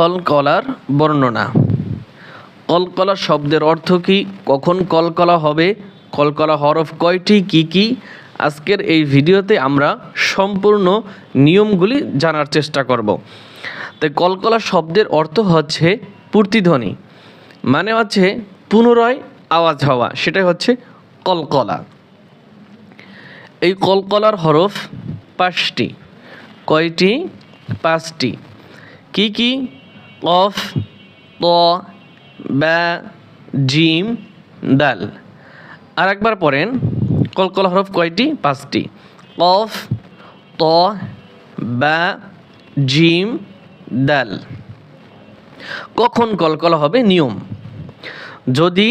কলকলার বর্ণনা। কলকলা শব্দের অর্থ কী? কখন কলকলা হবে? কলকলা হরফ কয়টি? কি কি? আজকের এই ভিডিওতে আমরা সম্পূর্ণ নিয়মগুলি জানার চেষ্টা করব। তাই কলকলা শব্দের অর্থ হচ্ছে পূর্তিধ্বনি মানে হচ্ছে পুনরায় আওয়াজ হওয়া, সেটাই হচ্ছে কলকলা। এই কলকলার হরফ পাঁচটি। কয়টি? পাঁচটি। কি কি? কফ ত ব্যা জিম দাল আর একবার পড়েন কলকলা হরফ কয়টি? পাঁচটি। কফ ত ব্যা জিম দাল কখন কলকলা হবে? নিয়ম। যদি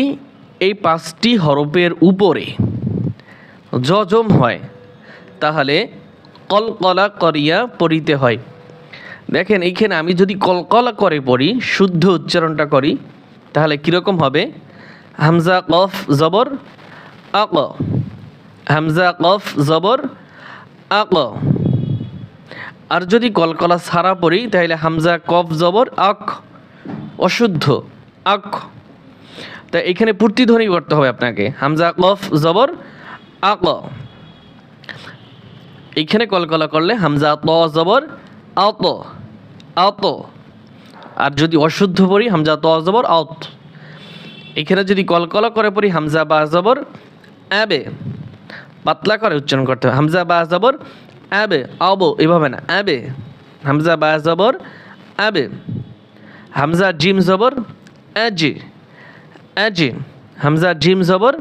এই পাঁচটি হরফের উপরে জজম হয়, তাহলে কলকলা করিয়া পড়িতে হয়। দেখেন, এইখানে আমি যদি কলকলা করে পড়ি, শুদ্ধ উচ্চারণটা করি, তাহলে কীরকম হবে? হামজা কফ জবর, আক। হামজা কফ জবর, আক। আর যদি কলকলা ছাড়া পড়ি, তাহলে হামজা কফ জবর, আক। অশুদ্ধ, আক। তা এখানে পূর্তিধ্বনি করতে হবে আপনাকে। হামজা কফ জবর, আক। এইখানে কলকলা করলে হামজা ত জবর, আত। আত। আর যদি অশুদ্ধ পড়ি, হামজা ত জবর আত। এখানে যদি কলকলা করে পড়ি, হামজা বা জবর অ্যাবে পাতলা করে উচ্চারণ করতে হবে। হামজা বা জবর অ্যাবে আবো, এভাবে না অ্যাবে হামজা বা জবর অ্যাবে হামজা জিম জবর অ্যাজি অ্যাজি হামজা জিম জবর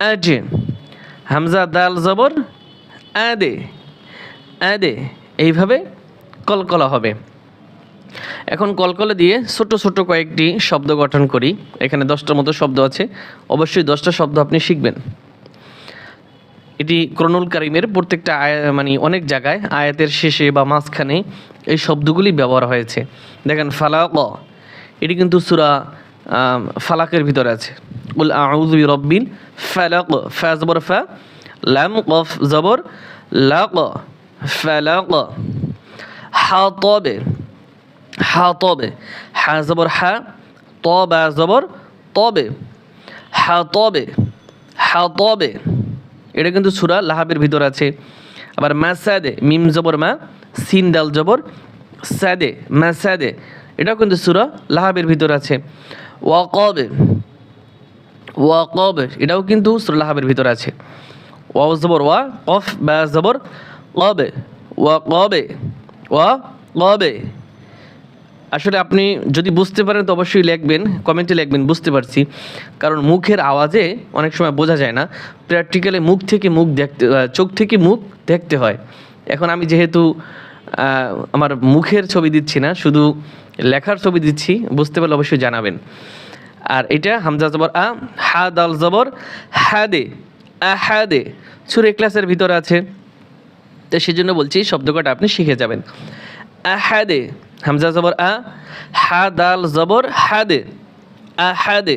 অ্যাজি হামজা দাল জবর অ্যাদে অ্যাদে এইভাবে কলকলা হবে। এখন কলকলা দিয়ে ছোট ছোট কয়েকটি শব্দ গঠন করি। এখানে দশটার মতো শব্দ আছে। অবশ্যই দশটা শব্দ আপনি শিখবেন। এটি ক্রনুল কারিমের প্রত্যেকটা আয় মানে অনেক জায়গায় আয়াতের শেষে বা মাঝখানে এই শব্দগুলি ব্যবহার হয়েছে। দেখেন, ফালাক, এটি কিন্তু সুরা ফালাকের ভিতরে আছে। উল আউযু রব্বিল ফালাক, ফা জবর, ফা, লাম, কফ, জবর, লাক, ফালাক, হাতবে। হাতবে। হা জবর হা ত বা জবর তবে। হাতবে হাতবে। এটা কিন্তু সুরা লাহাবের ভিতর আছে। আবার ম্যাসাদে মিম জবর মা, সিন দাল জবর স্যাদে ম্যাসাদে এটাও কিন্তু সুরা লাহাবের ভিতর আছে। ওয়াকবে ওয়াকবে এটাও কিন্তু সুরা লাহাবের ভিতর আছে। ওয়াও জবর, ওয়া কফ, বা জবর কবে। ওয়া কবে ওয়া কবে। আসলে আপনি যদি বুঝতে পারেন তো অবশ্যই লিখবেন, কমেন্টে লিখবেন, বুঝতে পারছি। কারণ মুখের আওয়াজে অনেক সময় বোঝা যায় না। প্র্যাকটিক্যালি মুখ থেকে মুখ দেখতে চোখ থেকে মুখ দেখতে হয়। এখন আমি যেহেতু আমার মুখের ছবি দিচ্ছি না, শুধু লেখার ছবি দিচ্ছি, বুঝতে পারলে অবশ্যই জানাবেন। আর এটা হামজা জবর, আ হা দাল জবর, হাদে আহাদে সুরে ক্লাসের ভিতরে আছে। তো সেই জন্য বলছি শব্দ কটা আপনি শিখে যাবেন। আহাদে হামজা জবর আ হা দাল জবর হাদে আহাদে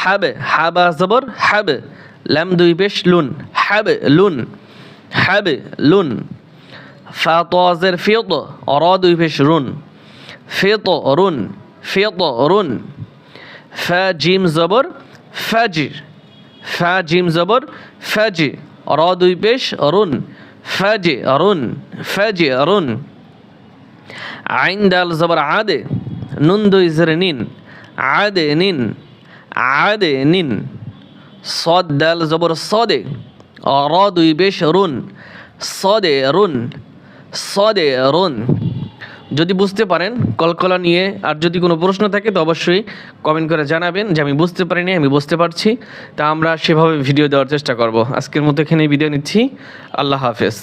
হাবে, হাবা জবর হাবে, লাম দুই পেশ লুন, হাবে লুন হাবে লুন। ফা তোয়াজের ফিয়ত অর দুই পেশ রুন ফিয়ত রুন ফিয়ত রুন। ফা জিম জবর ফাজির, ফা জিম জবর ফাজি র দুই পেশ রুন, ফাজে রুন ফাজে রুন। আইন দাল জবর আদে নুন দুই জের নিন, আদে নিন আদে নিন সদ দাল জবর সদে র দুই বেশ রুন সদে রুন সদে রুন। যদি বুঝতে পারেন, কলকলা নিয়ে আর যদি কোনো প্রশ্ন থাকে, তো অবশ্যই কমেন্ট করে জানাবেন যে আমি বুঝতে পারিনি, আমি বুঝতে পারছি। তা আমরা সেভাবে ভিডিও দেওয়ার চেষ্টা করব। আজকের মতো এখানে ভিডিও নিচ্ছি। আল্লাহ হাফেজ।